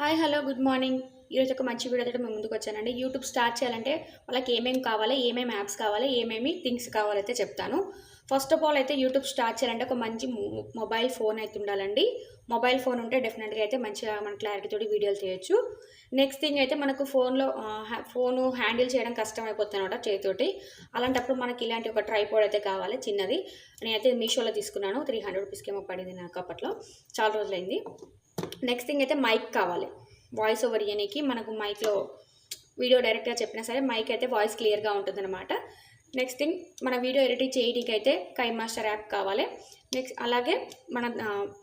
Hi hello good morning. ఈరోజు ఒక మంచి వీడియోతో మేము ముందుకు వచ్చానండి. యూట్యూబ్ స్టార్ట్ చేయాలంటే వాళ్ళకి ఏమేమి కావాలి ఏమేమి యాప్స్ కావాలి ఏమేమి థింగ్స్ కావాలైతే చెప్తాను. ఫస్ట్ ఆఫ్ ఆల్ అయితే యూట్యూబ్ స్టార్ట్ చేయాలంటే ఒక మంచి మొబైల్ ఫోన్ అయితే ఉండాలండి. మొబైల్ ఫోన్ ఉంటే డెఫినెట్గా అయితే మంచిగా మన క్లారిటీతో వీడియోలు చేయొచ్చు నెక్స్ట్ థింగ్ అయితే మనకు ఫోన్లో ఫోను హ్యాండిల్ చేయడం కష్టం అయిపోతుంది అనమాట చేతితోటి. అలాంటప్పుడు మనకి ఇలాంటి ఒక ట్రైపోడ్ అయితే కావాలి చిన్నది. నేనైతే మీషోలో తీసుకున్నాను. త్రీ హండ్రెడ్ రూపీస్కి ఏమో పడింది నాకు అప్పట్లో. చాలా రోజులైంది. నెక్స్ట్ థింగ్ అయితే మైక్ కావాలి. వాయిస్ ఓవర్ ఇయనికి మనకు మైక్లో వీడియో డైరెక్ట్గా చెప్పినా సరే మైక్ అయితే వాయిస్ క్లియర్గా ఉంటుందన్నమాట. నెక్స్ట్ థింగ్ మన వీడియో ఎడిటింగ్ చేయడానికి అయితే కై మాస్టర్ యాప్ కావాలి. నెక్స్ట్ అలాగే మన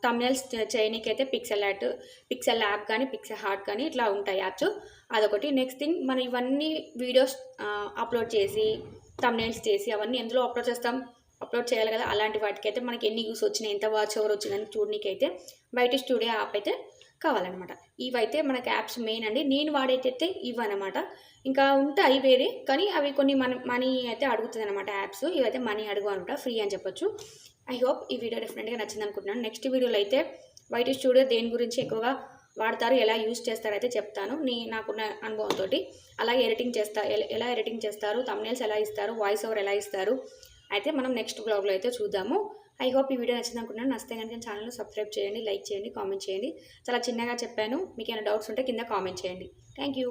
తమిళస్ చేయడానికి అయితే పిక్సెల్ యాట్ పిక్సెల్ యాప్ కానీ పిక్సెల్ హార్ట్ కానీ ఇట్లా ఉంటాయి యాప్స్ అదొకటి. నెక్స్ట్ థింగ్ మనం ఇవన్నీ వీడియోస్ అప్లోడ్ చేసి తమిళస్ చేసి అవన్నీ ఎందులో అప్లోడ్ చేస్తాం? అప్లోడ్ చేయాలి కదా అలాంటి వాటికైతే మనకి ఎన్ని యూస్ వచ్చినాయి ఎంత వాచ్ ఓవర్ వచ్చిందని చూడడానికి బయట స్టూడియో యాప్ అయితే కావాలన్నమాట. ఇవైతే మనకి యాప్స్ మెయిన్ అండి. నేను వాడేటైతే ఇవన్నమాట ఇంకా ఉంటాయి వేరే కానీ అవి కొన్ని మన మనీ అయితే అడుగుతుంది అనమాట యాప్స్ ఇవైతే మనీ అడుగు అనమాట ఫ్రీ అని చెప్పొచ్చు. ఐ హోప్ ఈ వీడియో డెఫినెట్గా నచ్చింది అనుకుంటున్నాను. నెక్స్ట్ వీడియోలో అయితే వైట్ స్టూడియో దేని గురించి ఎక్కువగా వాడతారు ఎలా యూస్ చేస్తారో అయితే చెప్తాను. నీ నాకున్న అనుభవంతో అలాగే ఎడిటింగ్ చేస్తా ఎలా ఎడిటింగ్ చేస్తారు తమ్నేల్స్ ఎలా ఇస్తారు వాయిస్ ఓవర్ ఎలా ఇస్తారు అయితే మనం నెక్స్ట్ బ్లాగ్లో అయితే చూద్దాము. ఐ హోప్ ఈ వీడియో నచ్చింది అనుకున్నాను నచ్చితే కనుక ఛానల్ సబ్స్క్రైబ్ చేయండి లైక్ చేయండి కామెంట్ చేయండి. చాలా చిన్నగా చెప్పాను. మీకు ఏమైనా డౌట్స్ ఉంటే కింద కామెంట్ చేయండి. Thank you